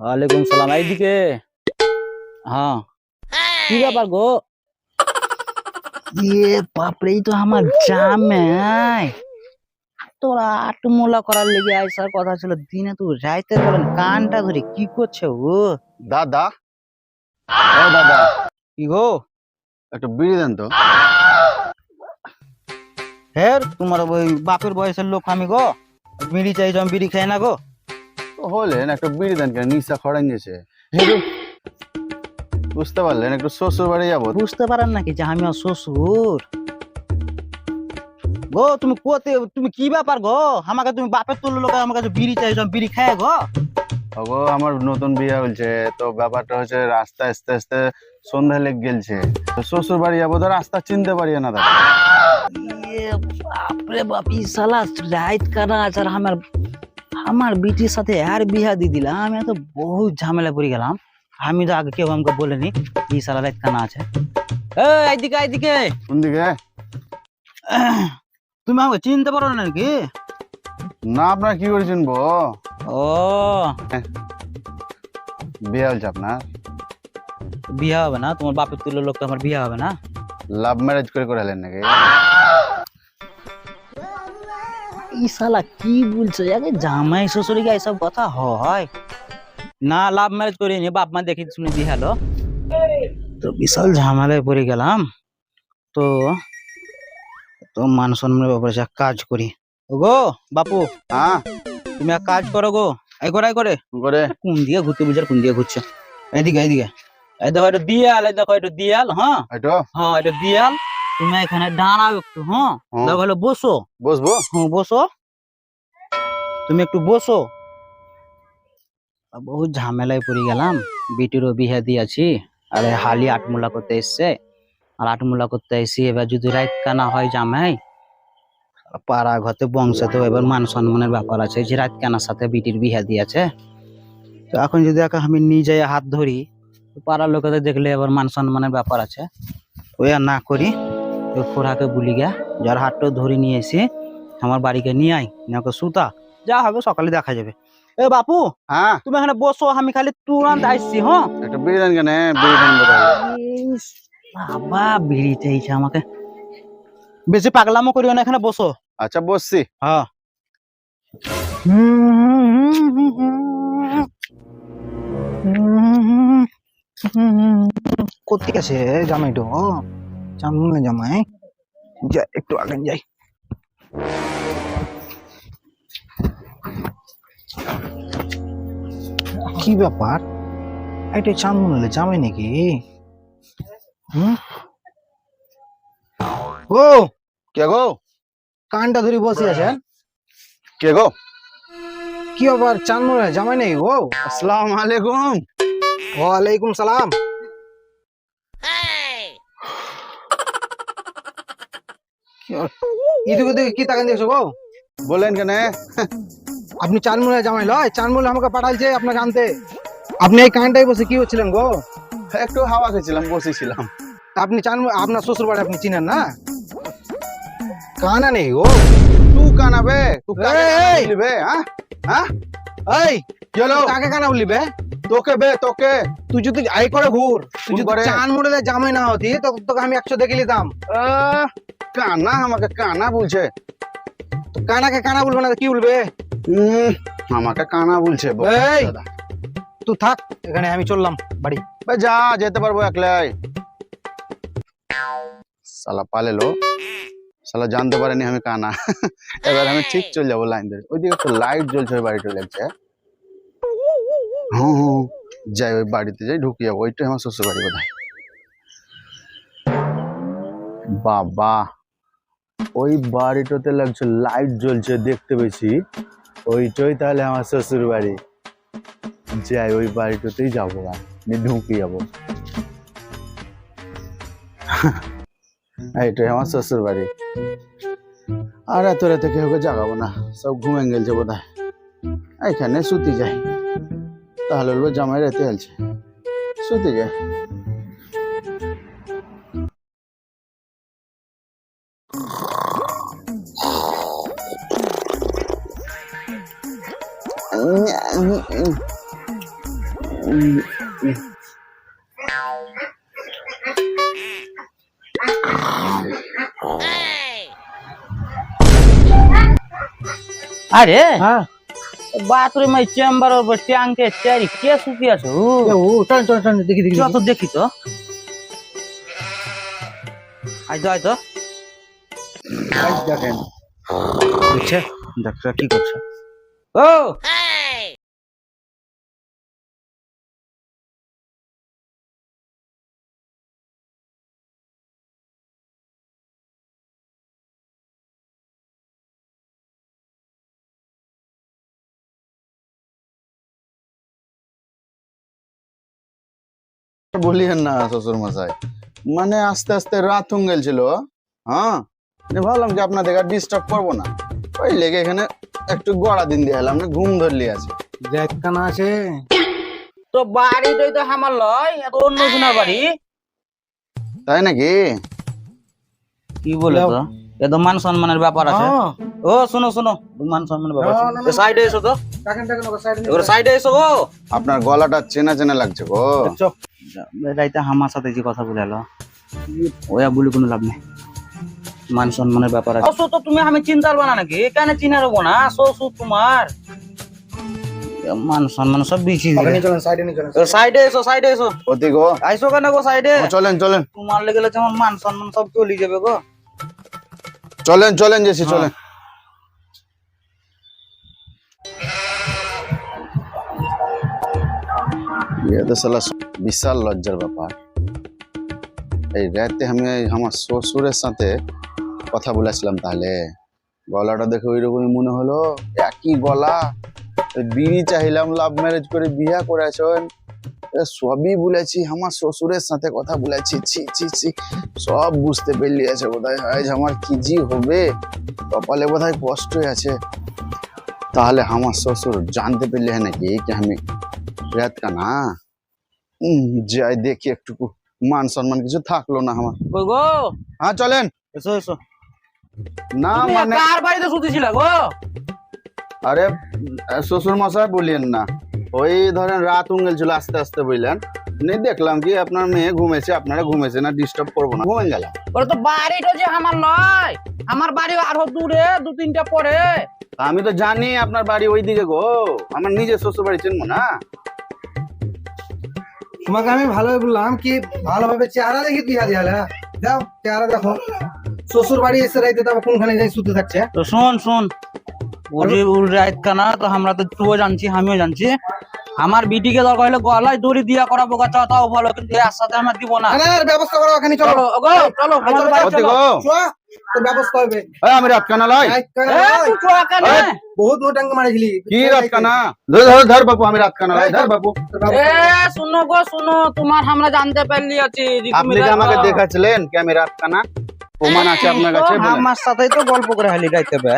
ওয়ালাইকুম সালাম। এইদিকে। হ্যাঁ। কি ব্যাপার গো? ইয়ে বাপরে এই তো আমার জামাই। তোরা আটু মোলা করার লেগে আইসার কথা ছিল দিনে তো রাইতে বলেন কানটা ধরে কি করছে ও? দাদা। ও দাদা। কি গো? একটু বিড়ি দেন তো। হের তোমার ওই বাপের বয়সের লোক আমি গো। বিড়ি চাইছো আমি বিড়ি খাই না গো। হলেন একটু বিড়ি দেন কেন? নিশা খড়াই গেছে বুঝতে পারলেন? একটু শ্বশুর বাড়ি যাব। বুঝতে পারেন নাকি যে আমি ওর শ্বশুর? গো তুমি কোতে তুমি কি ব্যাপার গো? আমাকে তুমি বাপের তুলো লোক আমার কাছে বিড়ি চাইছো আমি বিড়ি খাই গো। গো আমার নতুন বিয়ে হয়েছে তো ব্যাপারটা হচ্ছে রাস্তা আস্তে আস্তে সন্ধ্যা লেগে গেলছে। তো শ্বশুর বাড়ি যাব তো রাস্তা চিনতে পারি না দাদা ইয়ে বাপরে বাপ ই শালা রাইত কানা আছে আর আমার আমার বিটির সাথে আর বিয়া দিয়ে দিলাম আমি তো বহুত ঝামেলা পড়ে গেলাম। আমি তো আগে কেউ আমাকে বলেনি ই শালা রাইত কানা আছে। এইদিকে এইদিকে। কোন দিকে তুমি আমাকে চিনতে পারো না নাকি? না আপনার কি করে চিনবো? ও। বিয়ে হয়েছে আপনার? বিয়ে হবে না তোমার বাপের তুলো লোক তো আমার বিয়ে হবে না। লাভ ম্যারেজ করে করে নাকি? ই শালা কি বলছো? আগে জামাই শ্বশুরে কি এইসব কথা হয়। না লাভ ম্যারেজ করিনি বাপ মা দেখি শুনে বিয়ে হলো তো বিশাল ঝামেলায় পড়ে গেলাম। তো তো মান সম্মানের ব্যাপারে এক কাজ করি। গো বাপু হ্যাঁ? তুমি এক কাজ করো গো। এই করে করে করে কোন দিকে ঘুরতে বুঝার কোন দিকে ঘুরছে? এইদিকে এইদিকে। এই দেখো এটা দিয়াল এই দেখো এটা দিয়াল হ্যাঁ? এইটো? হ্যাঁ এটা দিয়াল। তুমি এখানে দাঁড়াও একটু হ্যাঁ? হলো বসো। বসবো? হ্যাঁ বসো। তুমি একটু বসো। বহুত ঝামেলায় পড়ে গেলাম। বিটিরও বিয়ে দিয়েছি। আর হালি আটমুলা করতে এসছে। আর আটমুলা করতে এসে এবার যদি রাত কানা হয় জামাই পাড়া ঘতে বংশে তো এবার মান সম্মানের ব্যাপার আছে। যে রাত কানার সাথে বিটির বিয়ে দিয়েছে। তো এখন যদি একা আমি নিজে হাত ধরি পাড়ার লোকেদের দেখলে এবার মান সম্মানের ব্যাপার আছে। ওই আর না করি। খোরাকে বলি গা যার হাতটা ধরে নিয়ে এসে আমার বাড়িকে নিয়ে আই নিয়ে ওকে সুতা যা হবে সকালে দেখা যাবে। এ বাপু হ্যাঁ? তুমি এখানে বসো আমি খালি তুরান্ত আসছি হ্যাঁ? একটু বিড়ি দেন কেন বিড়ি দেন বাবা বিড়ি চাইছে আমাকে। বেশি পাগলামো করিও না এখানে বসো। আচ্ছা বসছি। হ্যাঁ। কোথেকে আছে জামাইটো জামু না জামাই। যা একটু আগে যাই। কি ব্যাপার? এটা চাঁদমুনলে জামাই নাকি? হুম? ও কে গো? কানটা ধরে বসে আছেন? কে গো? কি আবার চাঁদমুনলে জামাই নাকি গো আসসালামু আলাইকুম। ওয়ালাইকুম সালাম। ইদিকে কি তাকান দেখছ গো? বলেন কেন আপনি চানমুলে জামাই লয়। চানমুলে আমাকে পাঠাইছে আপনাকে আনতে। আপনি এই কানটাই বসে কি হচ্ছিলেন গো? একটু হাওয়া খেয়েছিলাম বসেছিলাম। আপনি চান আপনার শ্বশুর বাড়ি আপনি চিনেন না? কানা নেই গো। তুই কানাবে এই! কানা বলবি হ্যাঁ? হ্যাঁ? এই হলো? কাকে কানা বললি বে? তোকে বে তোকে। তুই যদি আই করে ঘুর তুই যদি। চান মুড়ে জামাই না হতি তো তোকে আমি একশো দেখে নিতাম। কানা আমাকে কানা বলছে। তো কানাকে কানা বলবে না কি বলবে? আমাকে কানা বলছে বল, এই! তুই থাক এখানে আমি চললাম বাড়ি। যা যেতে পারব একলাই। সালা পালেলো সালা জানতে পারেনি আমি কানা। এবার আমি ঠিক চলে যাব লাইন ধরে। ওইদিকে তো লাইট জ্বলছে ওই বাড়িটা লাগছে। হুম হুম। যাই, ওই বাড়িতে যাই, ঢুকে যাব। ওইটাই আমার শ্বশুর বাড়ি বোধ বাবা, ওই বাড়িটাতে লাগছে লাইট জ্বলছে, দেখতে পেয়েছি। ওইটাই তাহলে আমার শ্বশুর বাড়ি যাই, ওই বাড়িটাতেই যাব আমি ঢুকে যাব। এইটাই আমার শ্বশুর বাড়ি আর এত রাতে কেউ জাগাবো না, সব ঘুমে গেলছে বোধ হয় এখানে শুতে যাই। তাহলে বলব জামাই রাতে আছে শুতে যাই আরে হ্যাঁ। বাথরুম চেম্বার উপর ট্যাঙ্কে চারি কে শুকিয়ে আছে ও টান টান টান দেখি দেখি চল তো দেখি তো। আই তো আই তো। দেখেন। বুঝছে ডাক্তার কি করছে? ও! বলিয়েন না শ্বশুর মশাই মানে আস্তে আস্তে রাত হয়ে গেছিল হ্যাঁ? ভাবলাম কি আপনাদের আর ডিস্টার্ব করব না। ওই লেগে এখানে একটু গড়া দিন দিয়ে এলাম না ঘুম ধরলি আছে দেখ কানা আছে। তো বাড়িটাই তো আমার লয় এত অন্য জনের বাড়ি? তাই নাকি? কি বলে তো? এ তো মান সম্মানের ব্যাপার আছে। হ্যাঁ। ও শোনো শোনো মান সম্মানের ব্যাপার না, আছে সাইডে এসো তো। সাইডে এসো গো। আপনার গলাটা চেনা চেনা লাগছে গো। চপ। এটাইতে আমার সাথে যে কথা বলে এলো। ওয়া বলে কোনো লাভ নেই। মান সম্মানের ব্যাপার আছে। অসু তো তুমি আমি চিন্তা পারবা নাকি? এখানে চিনা রবো না? সসু তোমার। মান সম্মান সব বিছি সাইডে এসো সাইডে এসো। ওদি গো। আইসো কেন গো সাইডে? চলেন চলেন। তোমার লেগে যেমন মান সম্মান সব চলি যাবে গো। চলেন চলেন জেসি হ্যাঁ। চলেন। Yeah, this is the last বিশাল লজ্জার ব্যাপার। এই রাতে আমি আমার শ্বশুরের সাথে কথা বলেছিলাম তাহলে। গলাটা দেখে ওই রকমই মনে হলো, একই গলা বিড়ি চাইলাম লাভ ম্যারেজ করে বিয়া করেছেন। সবই বলেছি, আমার শ্বশুরের সাথে কথা বলেছি, ছি ছি ছি, সব বুঝতে পেরলি আছে বোধহয়। আজ আমার কি জি হবে? কপালে বোধহয় কষ্টই আছে। তাহলে আমার শ্বশুর জানতে পারলে হ্যাঁ নাকি কি আমি রাত কানা যাই দেখি একটুকু মান সম্মান কিছু থাকল না আমার। গো হ্যাঁ চলেন। এসো এসো। না মানে কার বাড়িতে শুতেছিল গো? আরে শ্বশুর মশাই বলিয়েন না। ওই ধরেন রাত উঙ্গেল ছিল আস্তে আস্তে বুঝলেন নেই দেখলাম কি আপনার মেয়ে ঘুমেছে আপনারা ঘুমেছে না ডিস্টার্ব করব না ঘুমেন গেলাম। ওরে তো বাড়িটা যে আমার নয় আমার বাড়ি আরও দূরে দু তিনটা পরে। আমি তো জানি আপনার বাড়ি ওইদিকে গো। আমার নিজের শ্বশুর বাড়ি চিনবো না। তোমাকে আমি ভালোভাবে বললাম কি ভালোভাবে চেহারা দেখে বিয়া দিয়া হ্যাঁ? যাও চেহারা দেখো। শ্বশুর বাড়ি এসে রাইতে তারপর কোনখানে যাই শুতে থাকছে? তো শোন শোন। ও যে উল রাত কানা তো আমরা তো তুইও জানছি আমিও জানছি। আমার বিটিকে দরকার হলে গলায় দড়ি দিয়া করাবো গাছা তাও ভালো কিন্তু এর সাথে আমরা দিব না। আরে ব্যবস্থা করো ওখানে চলো। চলো চলো আমাদের বাড়ি চলো। গো চলো, তো ব্যবস্থা হবে এই, আমি রাত কানা লাই রাইত কানা এ, নয়, তুই চুয়া কেন? এই, বহুত নোটাঙ্গ মারিছিলি কি রাত কানা ধর ধর ধর বাবু আমি রাত কানা লাই ধর বাবু তোর ব্যবস্থা এ শুনো গো শুনো তোমার আমরা জানতে পারলি আছি যে তুমি আপনি কি রাত আমাকে কানা। দেখাচ্ছিলেন কি আমি রাত কানা প্রমাণ আছে আপনার কাছে তো বলেন। আমার সাথেই তো গল্প করে হালি রাইতে বে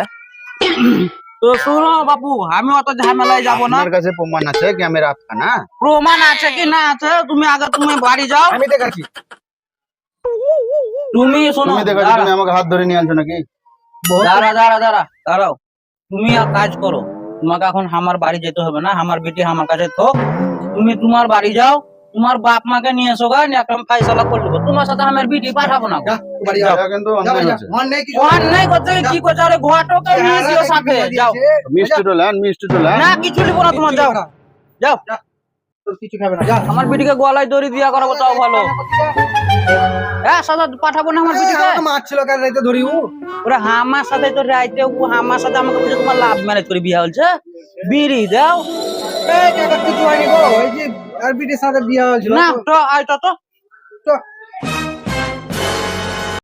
তো শুনো বাপু আমি অত ঝামেলায় যাব না আপনার কাছে প্রমাণ আছে কি আমি রাত কানা প্রমাণ আছে কি না আছে তুমি আগে তুমি বাড়ি যাও আমি দেখাচ্ছি তুমি শোনো তুমি দেখাচ্ছ তুমি আমাকে হাত ধরে নিয়ে আনছো নাকি? দাঁড়া দাঁড়া দাঁড়া দাঁড়াও তুমি এক কাজ করো তোমাকে এখন আমার বাড়ি যেতে হবে না আমার বেটি আমার কাছে তো। তুমি তোমার বাড়ি যাও তোমার বাপ মাকে নিয়ে এসো গা একটা ফাইসলা করে দেবো তোমার সাথে আমার বিটি পাঠাবো না অন্যায় কি করছে? আরে ঘোয়াটোকে নিয়ে দিও সাথে যাও। মিষ্টি মিষ্টি কিছু তোমার যাও। যাও। আমার বিটিকে গলায় দড়ি দিয়া করাবো তাও ভালো। হ্যাঁ সাদা পাঠাবো না আমার বিটিকে মাছ ছিল কাল রাইতে ধরি ও ওরে আমার সাথে তো রাইতে ও আমার সাথে আমাকে বলছে তোমার লাভ ম্যারেজ করে বিয়ে হচ্ছে বিড়ি দাও। এই টাকা কিছু হয়নি গো ওই যে আর বিটির সাথে বিয়ে হয়েছিল। না তো আয় তো। তো